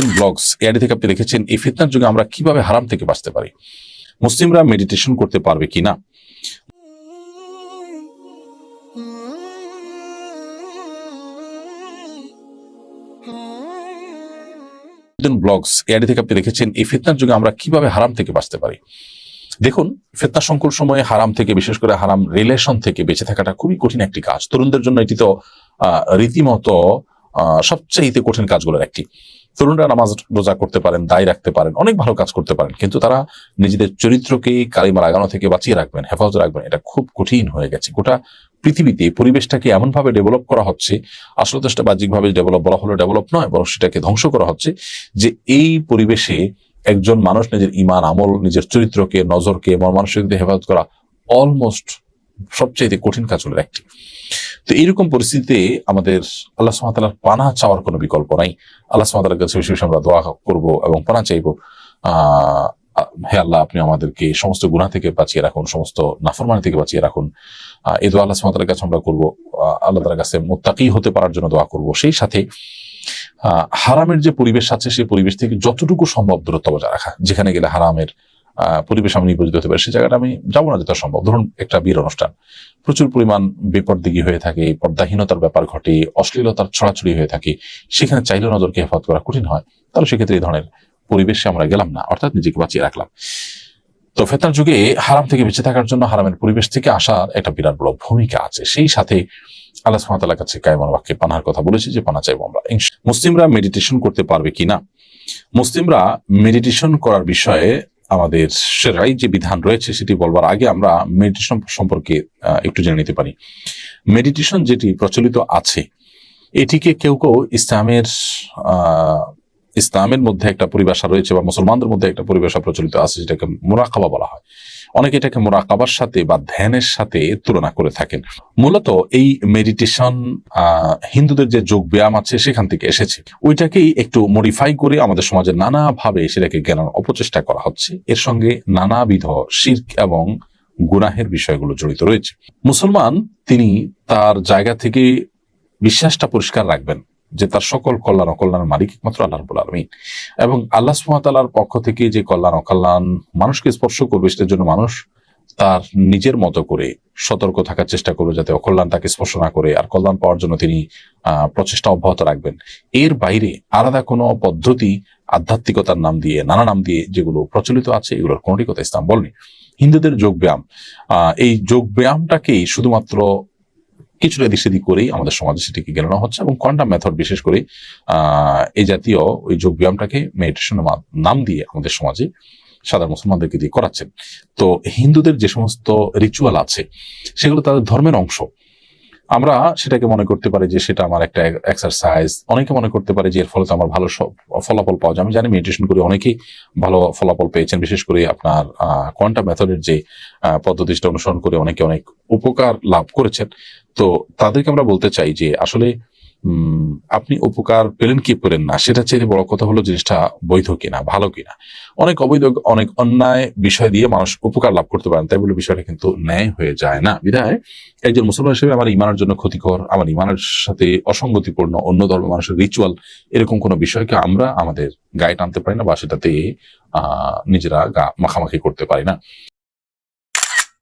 Blogs এআডি থেকে আপনি লিখেছেন এই ফিতনার যুগে আমরা কীভাবে হারাম থেকে বাঁচতে পারি? মুসলিমরা মেডিটেশন করতে পারবে কি কিনা ব্লগস এআডি থেকে আপনি লিখেছেন এই ফিতনার যুগে আমরা কীভাবে হারাম থেকে বাঁচতে পারি? দেখুন, ফেতনা সংকুল সময়ে হারাম থেকে, বিশেষ করে হারাম রিলেশন থেকে বেঁচে থাকাটা খুবই কঠিন একটি কাজ। তরুণদের জন্য এটি তো রীতিমতো সবচেয়ে কঠিন কাজগুলোর একটি। তরুণরা নামাজ রোজা করতে পারেন, দায় রাখতে পারেন, অনেক ভালো কাজ করতে পারেন, কিন্তু তারা নিজেদের চরিত্রকে কালিমা লাগানো থেকে বাঁচিয়ে রাখবেন, হেফাজত রাখবেন। এটা খুব কঠিন হয়ে গেছে। গোটা পৃথিবীতে পরিবেশটাকে এমন ভাবে ডেভেলপ করা হচ্ছে, আসলে তো সেটা বাহ্যিকভাবে ডেভেলপ বলা হলো ডেভেলপ নয়, বরং সেটাকে ধ্বংস করা হচ্ছে, যে এই পরিবেশে একজন মানুষ নিজের ইমান আমল, নিজের চরিত্রকে, নজরকে মন মানসিকদের হেফাজত করা অলমোস্ট সবচেয়ে কঠিন কাজগুলোর একটি। তো এইরকম পরিস্থিতিতে আমাদের আল্লাহ সুমাতালার পানা চাওয়ার কোনো বিকল্প নাই। আল্লাহ সুমাতালার কাছে বেশি বেশি আমরা দোয়া করব এবং পানা চাইব। হে আল্লাহ, আপনি আমাদেরকে সমস্ত গুণা থেকে বাঁচিয়ে রাখুন, সমস্ত নাফরমানি থেকে বাঁচিয়ে রাখুন। এই দোয়া আল্লাহ সুমাতালার কাছে আমরা করব। আল্লাহ তালার কাছে মোত্তাকি হতে পারার জন্য দোয়া করব। সেই সাথে হারামের যে পরিবেশ আছে, সেই পরিবেশ থেকে যতটুকু সম্ভব দূরত্ব বজায় রাখা। যেখানে গেলে হারামের পরিবেশ আমি নিয়োজিত হতে পারি, সেই জায়গাটা আমি যাব না যত সম্ভব। ধরুন একটা বিয়ের অনুষ্ঠান, প্রচুর পরিমাণ বেপরদিগি হয়ে থাকে, পর্দাহীনতার ব্যাপার ঘটে, অশ্লীলতার ছড়াছড়ি হয়ে থাকে, সেখানে চাইলেও নজরকে হেফাজত করা কঠিন হয়। তাহলে সেক্ষেত্রে এই ধরনের পরিবেশে আমরা গেলাম না, অর্থাৎ নিজেকে বাঁচিয়ে রাখলাম। তো ফেতার যুগে হারাম থেকে বেঁচে থাকার জন্য হারামের পরিবেশ থেকে আসার একটা বিরাট বড় ভূমিকা আছে। সেই সাথে আল্লাহ সুবহানাহু কাছে কায়মান বাক্যে পানার কথা বলেছি যে, পানা চাইব আমরা। মুসলিমরা মেডিটেশন করতে পারবে কিনা? মুসলিমরা মেডিটেশন করার বিষয়ে আমাদের সেরাই যে বিধান রয়েছে সেটি বলবার আগে আমরা মেডিটেশন সম্পর্কে একটু জেনে নিতে পারি। মেডিটেশন যেটি প্রচলিত আছে, এটিকে কেউ কেউ ইসলামের ইসলামের মধ্যে একটা পরিভাষা রয়েছে বা মুসলমানদের মধ্যে একটা পরিভাষা প্রচলিত আছে, যেটাকে মোরাকাবা বলা হয়। অনেকে এটাকে মোরাকাবার সাথে বা ধ্যানের সাথে তুলনা করে থাকেন। মূলত এই মেডিটেশন হিন্দুদের যে যোগ ব্যায়াম আছে সেখান থেকে এসেছে। ওইটাকেই একটু মডিফাই করে আমাদের সমাজে নানাভাবে সেটাকে জ্ঞানের অপচেষ্টা করা হচ্ছে। এর সঙ্গে নানাবিধ শির্ক এবং গুনাহের বিষয়গুলো জড়িত রয়েছে। মুসলমান, তিনি তার জায়গা থেকে বিশ্বাসটা পরিষ্কার রাখবেন। যে তার সকল কল্যাণ অকল্যাণের মালিক একমাত্র আল্লাহ রবুল আলমী এবং আল্লাহ সুমাতালার পক্ষ থেকে যে কল্যাণ অকল্যাণ মানুষকে স্পর্শ করবে, সেটার জন্য মানুষ তার নিজের মতো করে সতর্ক থাকার চেষ্টা করবে, যাতে অকল্যাণ তাকে স্পর্শ না করে, আর কল্যাণ পাওয়ার জন্য তিনি প্রচেষ্টা অব্যাহত রাখবেন। এর বাইরে আলাদা কোনো পদ্ধতি আধ্যাত্মিকতার নাম দিয়ে, নানা নাম দিয়ে যেগুলো প্রচলিত আছে, এগুলোর কোনটি কথা ইসলাম বলেনি। হিন্দুদের যোগ ব্যায়াম এই যোগ ব্যায়ামটাকেই শুধুমাত্র কিছুটা এদিক সেদিক করেই আমাদের সমাজে সেটিকে গেলানো হচ্ছে এবং কোয়ান্টাম মেথড বিশেষ করে, আহ, এই জাতীয় ওই যোগ ব্যায়ামটাকে মেডিটেশন নাম দিয়ে আমাদের সমাজে সাধারণ মুসলমানদেরকে দিয়ে করাচ্ছেন। তো হিন্দুদের যে সমস্ত রিচুয়াল আছে, সেগুলো তাদের ধর্মের অংশ। আমরা সেটাকে মনে করতে পারি যে সেটা আমার একটা এক্সারসাইজ অনেকে মনে করতে পারে যে এর ফলে তো আমার ভালো ফলাফল পাওয়া যায়। আমি জানি মেডিটেশন করে অনেকেই ভালো ফলাফল পেয়েছেন। বিশেষ করে আপনার কোয়ান্টাম মেথডের যে পদ্ধতিটা অনুসরণ করে অনেকে অনেক উপকার লাভ করেছেন। তো তাদেরকে আমরা বলতে চাই যে আসলে আপনি উপকার পেলেন কি পেলেন না সেটা চেয়ে বড় কথা হলো জিনিসটা বৈধ কিনা, ভালো কিনা। অনেক অবৈধ, অনেক অন্যায় বিষয় দিয়ে মানুষ উপকার লাভ করতে পারেন, তাই বলে বিষয়টা কিন্তু ন্যায় হয়ে যায় না। বিধায় একজন মুসলমান হিসেবে আমার ইমানের জন্য ক্ষতিকর, আমার ইমানের সাথে অসঙ্গতিপূর্ণ, অন্য ধর্মের মানুষের রিচুয়াল এরকম কোনো বিষয়কে আমরা আমাদের গায়ে টানতে পারি না বা সেটাতে, আহ, নিজেরা গা মাখামাখি করতে পারি না।